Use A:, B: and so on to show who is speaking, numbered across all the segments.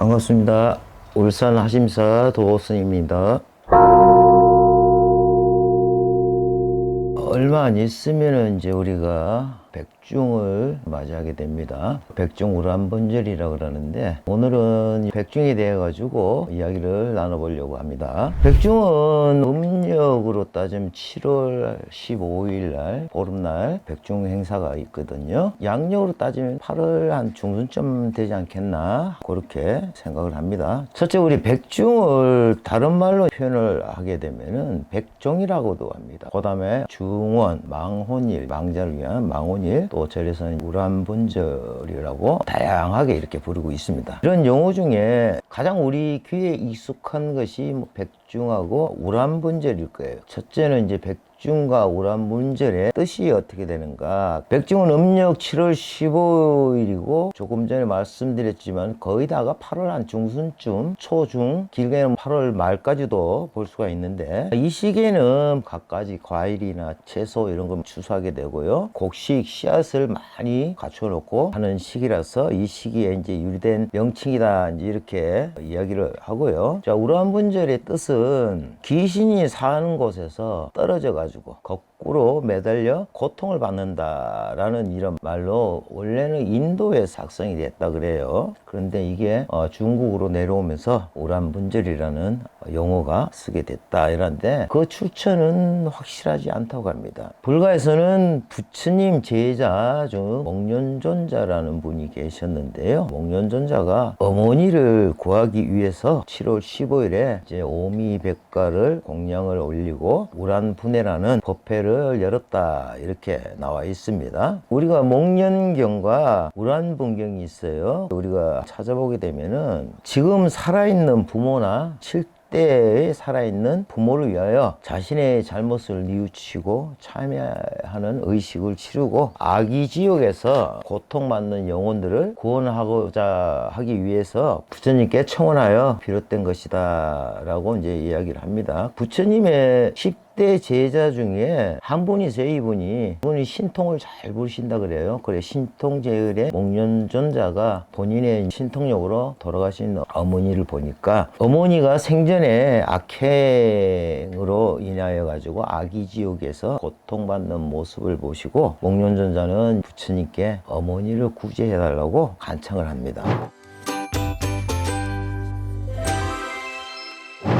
A: 반갑습니다. 울산 하심사 도스입니다. 얼마 안 있으면은 이제 우리가 백중을 맞이하게 됩니다. 백중 우란번절이라 그러는데 오늘은 백중에 대해 가지고 이야기를 나눠보려고 합니다. 백중은 음력으로 따지면 7월 15일 날 보름날 백중 행사가 있거든요. 양력으로 따지면 8월 한 중순쯤 되지 않겠나 그렇게 생각을 합니다. 첫째 우리 백중을 다른 말로 표현을 하게 되면은 백종이라고도 합니다. 그 다음에 중원, 망혼일, 망자를 위한 망혼 일, 또 절에서는 우란분절이라고 다양하게 이렇게 부르고 있습니다. 이런 용어 중에 가장 우리 귀에 익숙한 것이 뭐 백 중하고 우란분절일 거예요. 첫째는 이제 백 백중과 우란문절의 뜻이 어떻게 되는가? 백중은 음력 7월 15일이고 조금 전에 말씀드렸지만 거의 다가 8월 한 중순쯤 초중 길게는 8월 말까지도 볼 수가 있는데 이 시기에는 갖가지 과일이나 채소 이런 걸 추수하게 되고요. 곡식 씨앗을 많이 갖춰 놓고 하는 시기라서 이 시기에 이제 유리된 명칭이다 이제 이렇게 이야기를 하고요. 자, 우란분절의 뜻은 귀신이 사는 곳에서 떨어져 가지고 거꾸로 매달려 고통을 받는다라는 이런 말로 원래는 인도에 작성이 됐다 그래요. 그런데 이게 어, 중국으로 내려오면서 우란분절이라는 용어가 쓰게 됐다 이런데 그 출처는 확실하지 않다고 합니다. 불가에서는 부처님 제자 중 목련존자라는 분이 계셨는데요. 목련존자가 어머니를 구하기 위해서 7월 15일에 이제 오미백가를 공양을 올리고 우란분해라는 법회를 열었다 이렇게 나와 있습니다. 우리가 목련경과 우란분경이 있어요. 우리가 찾아보게 되면은 지금 살아있는 부모나 칠 때에 살아있는 부모를 위하여 자신의 잘못을 뉘우치고 참여하는 의식을 치르고 아기 지옥에서 고통받는 영혼들을 구원하고자 하기 위해서 부처님께 청원하여 비롯된 것이다 라고 이제 이야기를 합니다. 부처님의 10대 제자 중에 한 분이세요, 이분이. 이분이 신통을 잘 부르신다 그래요. 그래, 신통제을의 목련존자가 본인의 신통력으로 돌아가신 어머니를 보니까 어머니가 생전에 악행으로 인하여 가지고 아기 지옥에서 고통받는 모습을 보시고 목련존자는 부처님께 어머니를 구제해 달라고 간청을 합니다.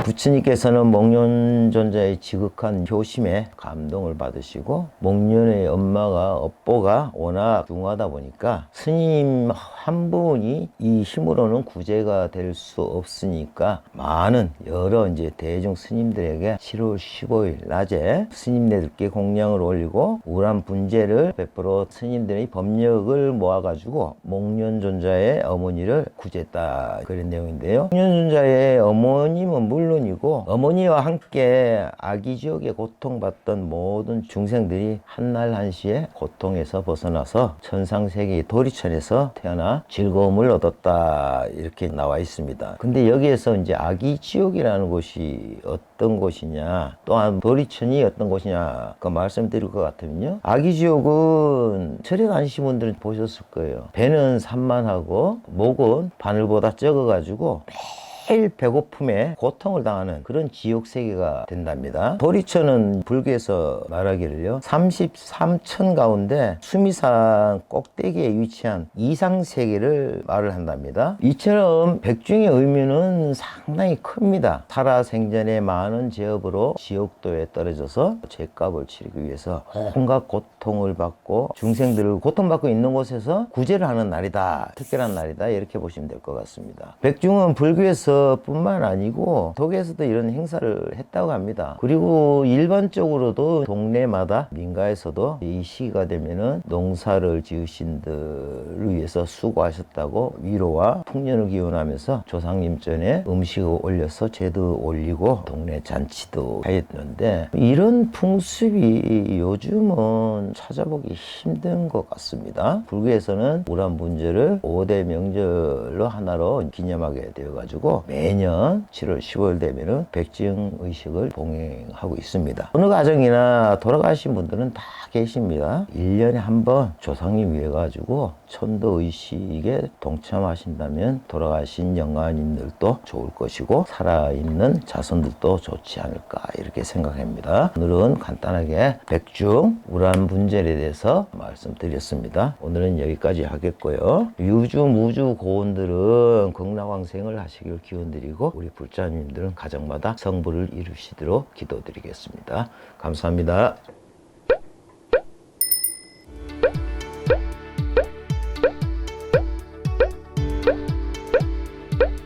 A: 부처님께서는 목련존자의 지극한 효심에 감동을 받으시고 목련의 엄마가 업보가 워낙 중하다 보니까 스님 한 분이 이 힘으로는 구제가 될 수 없으니까 많은 여러 이제 대중 스님들에게 7월 15일 낮에 스님네들께 공양을 올리고 우란 분재를 베풀어 스님들의 법력을 모아가지고 목련존자의 어머니를 구제했다 그런 내용인데요. 목련존자의 어머님은 물론 이고 어머니와 함께 아기 지옥에 고통받던 모든 중생들이 한날 한시에 고통에서 벗어나서 천상세계 도리천에서 태어나 즐거움을 얻었다 이렇게 나와 있습니다. 근데 여기에서 이제 아기 지옥이라는 곳이 어떤 곳이냐 또한 도리천이 어떤 곳이냐 그 말씀드릴 것 같으면요. 아기 지옥은 절에 가신 분들은 보셨을 거예요. 배는 산만하고 목은 바늘보다 적어가지고 매일 배고픔에 고통을 당하는 그런 지옥 세계가 된답니다. 도리천은 불교에서 말하기를요. 33천 가운데 수미산 꼭대기에 위치한 이상 세계를 말을 한답니다. 이처럼 백중의 의미는 상당히 큽니다. 살아생전에 많은 제업으로 지옥도에 떨어져서 죄값을 치르기 위해서 온갖 고통을 받고 중생들을 고통받고 있는 곳에서 구제를 하는 날이다. 특별한 날이다. 이렇게 보시면 될 것 같습니다. 백중은 불교에서 뿐만 아니고 독에서도 이런 행사를 했다고 합니다. 그리고 일반적으로도 동네마다 민가에서도 이 시기가 되면은 농사를 지으신 들을 위해서 수고하셨다고 위로와 풍년을 기원하면서 조상님 전에 음식을 올려서 제도 올리고 동네 잔치도 하였는데 이런 풍습이 요즘은 찾아보기 힘든 것 같습니다. 불교에서는 우란 문제를 5대 명절로 하나로 기념하게 되어가지고 매년 7월 15일 되면은 백증 의식을 봉행하고 있습니다. 어느 가정이나 돌아가신 분들은 다 계십니다. 1년에 한 번 조상님 위해 가지고 천도 의식에 동참하신다면 돌아가신 영가님들도 좋을 것이고 살아있는 자손들도 좋지 않을까 이렇게 생각합니다. 오늘은 간단하게 백중 우란 분절에 대해서 말씀드렸습니다. 오늘은 여기까지 하겠고요. 유주 무주 고원들은 극락왕생을 하시길 기원드리고 우리 불자님들은 가정마다 성부를 이루시도록 기도드리겠습니다. 감사합니다.